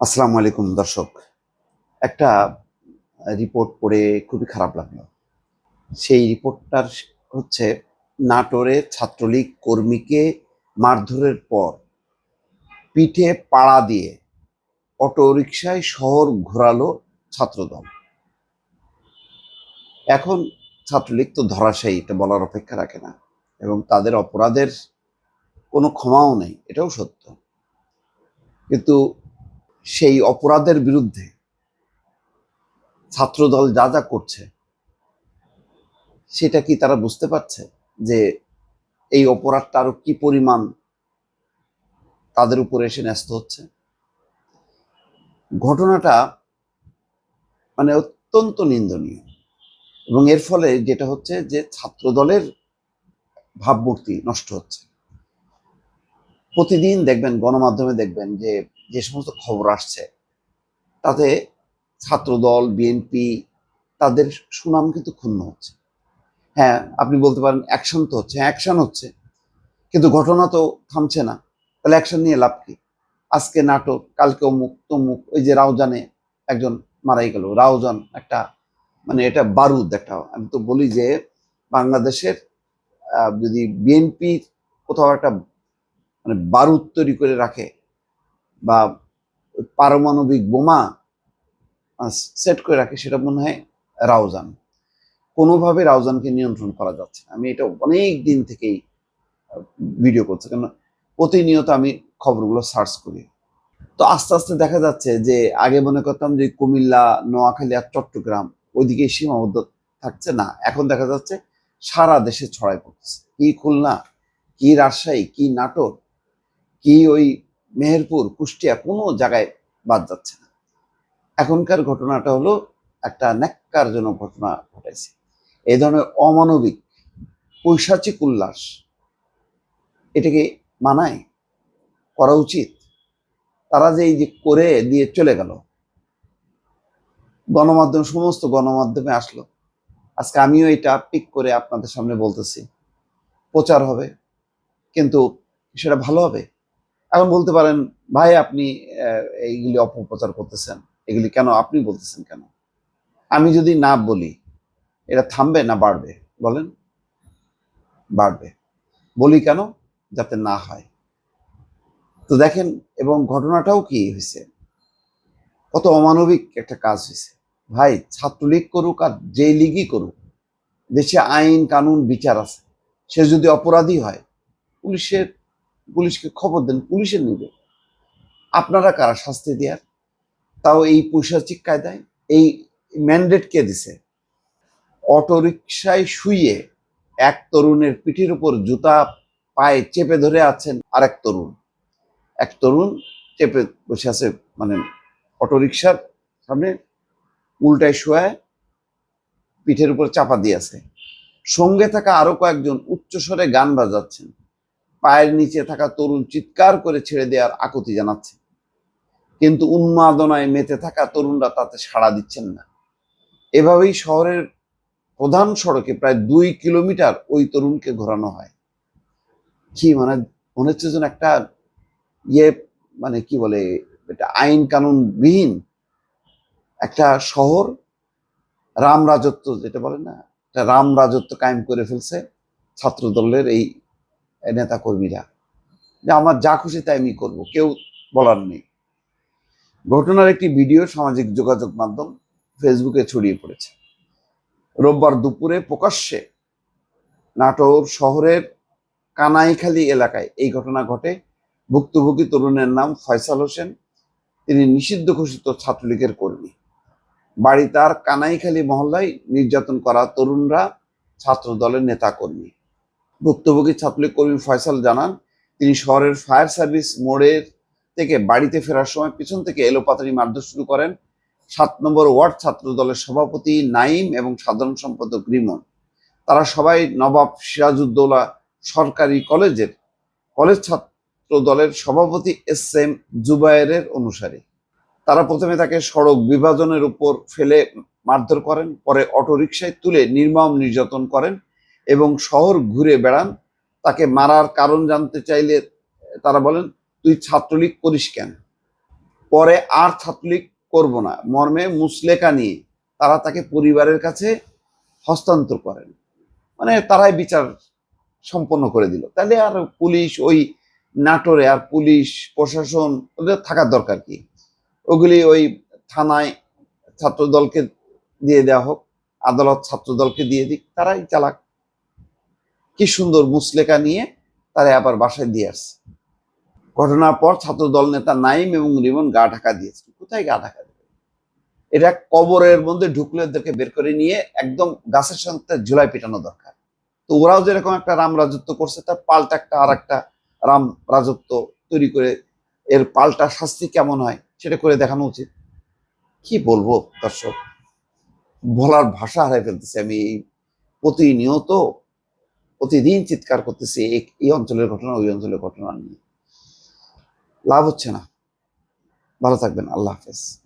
আসসালামু আলাইকুম, দর্শক। একটা রিপোর্ট পড়ে খুবই খারাপ লাগল। সেই রিপোর্টটার হচ্ছে, নাটোরে ছাত্রলীগ কর্মীকে মারধরের পর পিঠে পাড়া দিয়ে অটো রিকশায় শহর ঘোরালো ছাত্রদল। এখন ছাত্রলীগ তো ধরাশায়ী, এটা বলার অপেক্ষা রাখে না। এবং তাদের অপরাধের কোনো ক্ষমাও নেই, এটাও সত্য। কিন্তু সেই অপরাধের বিরুদ্ধে ছাত্রদল যা যা করছে, সেটা কি তারা বুঝতে পারছে যে এই অপরাধটা আরও কি পরিমাণ তাদের উপরে এসে ন্যস্ত হচ্ছে? ঘটনাটা মানে অত্যন্ত নিন্দনীয় এবং এর ফলে যেটা হচ্ছে যে ছাত্রদলের ভাবমূর্তি নষ্ট হচ্ছে। প্রতিদিন দেখবেন, গণমাধ্যমে দেখবেন যে যে সমস্ত খবর আসছে, তাতে ছাত্রদল বিএনপি তাদের সুনাম কিন্তু ক্ষুণ্ণ হচ্ছে। হ্যাঁ আপনি বলতে পারেন অ্যাকশন তো হচ্ছে অ্যাকশন হচ্ছে, কিন্তু ঘটনা তো থামছে না। তাহলে অ্যাকশন নিয়ে লাভ কি? আজকে নাটক, কালকে অমুক, তমুক, ওই যে রাউজানে একজন মারাই গেল। রাউজান একটা মানে এটা বারুদ একটা, আমি তো বলি যে বাংলাদেশের যদি বিএনপি কোথাও একটা মানে বারুদ তৈরি করে রাখে বা পারমাণবিক বোমা সেট করে রাখে, সেটা মনে হয় রাউজান। কোনোভাবে রাউজানকে নিয়ন্ত্রণ করা যাচ্ছে। আমি এটা অনেক দিন থেকেই ভিডিও করছি। কেন প্রতিনিয়ত আমি খবরগুলো সার্চ করি। তো আস্তে আস্তে দেখা যাচ্ছে যে, আগে মনে করতাম যে কুমিল্লা, নোয়াখালী আর চট্টগ্রাম ওইদিকে সীমাবদ্ধ থাকছে না। এখন দেখা যাচ্ছে সারা দেশে ছড়াই পড়তেছে কি খুলনা, কি রাজশাহী, কি নাটোর, কি ওই মেহেরপুর, কুষ্টিয়া কোনো জায়গায় বাদ যাচ্ছে না। এখনকার ঘটনাটা হলো একটা ন্যাক্কারজনক ঘটনা ঘটাইছে। এই ধরনের অমানবিক, পৈশাচিক উল্লাস, এটাকে মানায়, করা উচিত। তারা যে এই যে করে দিয়ে চলে গেল, গণমাধ্যম, সমস্ত গণমাধ্যমে আসলো। আজকে আমিও এটা পিক করে আপনাদের সামনে বলতেছি। প্রচার হবে, কিন্তু সেটা ভালো হবে? এখন বলতে পারেন, ভাই, আপনি এইগুলি অপপ্রচার করতেছেন। এগুলি কেন আপনি বলতেছেন কেন? আমি যদি না বলি, এটা থামবে না বাড়বে? বলেন। বাড়বে। বলি কেন? যাতে না হয়। তো দেখেন, এবং ঘটনাটাও কি হয়েছে? কত অমানবিক একটা কাজ হয়েছে। ভাই, ছাত্রলীগ করুক আর যে লিগই করুক, দেশে আইন, কানুন, বিচার আছে। সে যদি অপরাধী হয়, পুলিশের পুলিশকে খবর দেন পুলিশের নেবে। আপনারা কারা শাস্তি দেওয়ার তাও এই পৈশাচিক কায়দায়, এই ম্যান্ডেট কে দিছে? অটোরিকশায় শুয়ে এক তরুণের পিঠের উপর জুতা পায়ে চেপে ধরে আছেন আরেক তরুণ। এক তরুণ চেপে বসে আছে মানে অটোরিকশার সামনে উল্টায় শোয়ায় পিঠের উপর চাপা দিয়ে আছে। সঙ্গে থাকা আরও কয়েকজন উচ্চস্বরে গান বাজাচ্ছেন। পায়ের নিচে থাকা তরুণ চিৎকার করে ছেড়ে দেওয়ার আকুতি জানাচ্ছে। কিন্তু উন্মাদনায় মেতে থাকা তরুণরা তাতে সাড়া দিচ্ছেন না। এভাবেই শহরের প্রধান সড়কে প্রায় দুই কিলোমিটার ওই তরুণকে ঘোরানো হয়। কি মানে মনে হচ্ছে যেন একটা ইয়ে মানে কি বলে, এটা আইন কানুন বিহীন একটা শহর, রাম রাজত্ব যেটা বলে না, একটা রাম রাজত্ব কায়েম করে ফেলছে ছাত্র দলের এই নেতা কর্মীরা যে আমার যা খুশি তাই আমি করব, কেউ বলার নেই। ঘটনার একটি ভিডিও সামাজিক যোগাযোগ মাধ্যম ফেসবুকে ছড়িয়ে পড়েছে। রোববার দুপুরে প্রকাশ্যে নাটোর শহরের কানাইখালী এলাকায় এই ঘটনা ঘটে। ভুক্তভোগী তরুণের নাম ফয়সাল হোসেন, তিনি নিষিদ্ধ ঘোষিত ছাত্রলীগের কর্মী। বাড়ি তার কানাইখালী মহল্লায় নির্যাতন করা তরুণরা ছাত্র দলের নেতা কর্মী ভুক্তভোগী ছাত্রলীগ কর্মী ফয়সাল জানান, তিনি শহরের ফায়ার সার্ভিস মোড়ের থেকে বাড়িতে ফেরার সময় পিছন থেকে এলোপাতারি মারধর শুরু করেন। সাত নম্বর ওয়ার্ড ছাত্র দলের সভাপতি নাইম এবং সাধারণ সম্পাদক রিমন। তারা সবাই নবাব সিরাজউদ্দৌলা সরকারি কলেজের, কলেজ ছাত্র দলের সভাপতি এস এম জুবায়েরের অনুসারী। তারা প্রথমে তাকে সড়ক বিভাজনের উপর ফেলে মারধর করেন, পরে অটোরিকশায় তুলে নির্মম নির্যাতন করেন। এবং শহর ঘুরে বেড়ান। তাকে মারার কারণ জানতে চাইলে তারা বলেন, তুই ছাত্রলীগ করিস কেন? পরে আর ছাত্রলীগ করব না। মর্মে মুসলেকা নিয়ে তারা তাকে পরিবারের কাছে হস্তান্তর করেন। মানে তারাই বিচার সম্পন্ন করে দিল। তাহলে আর পুলিশ, ওই নাটোরে আর পুলিশ, প্রশাসন, ওদের থাকার দরকার কি? ওগুলি ওই থানায় ছাত্রদলকে দিয়ে দেওয়া হোক, আদালত ছাত্রদলকে দিয়ে দিক, তারাই চালাক। কি সুন্দর মুসলেকা নিয়ে তারা আবার বাসায় দিয়ে আসছে। ঘটনার পর ছাত্রদল নেতা নাইম এবং রিমন গা ঢাকা দিয়েছে। কোথায় গা ঢাকা এটা কবরের মধ্যে ঢুকলে এদেরকে বের করে নিয়ে একদম গাছের সঙ্গে ঝুলাই পেটানো দরকার। তো ওরাও যেরকম একটা রাম রাজত্ব করছে, তার পাল্টা একটা আর একটা রাম রাজত্ব তৈরি করে এর পাল্টা শাস্তি কেমন হয় সেটা করে দেখানো উচিত। কি বলব দর্শক? বলার ভাষা হারাই ফেলতেছি আমি। এই প্রতিনিয়ত প্রতিদিন চিৎকার করতেছে, এই- অঞ্চলের ঘটনা, ওই অঞ্চলের ঘটনা নিয়ে। লাভ হচ্ছে না। ভালো থাকবেন। আল্লাহ হাফেজ।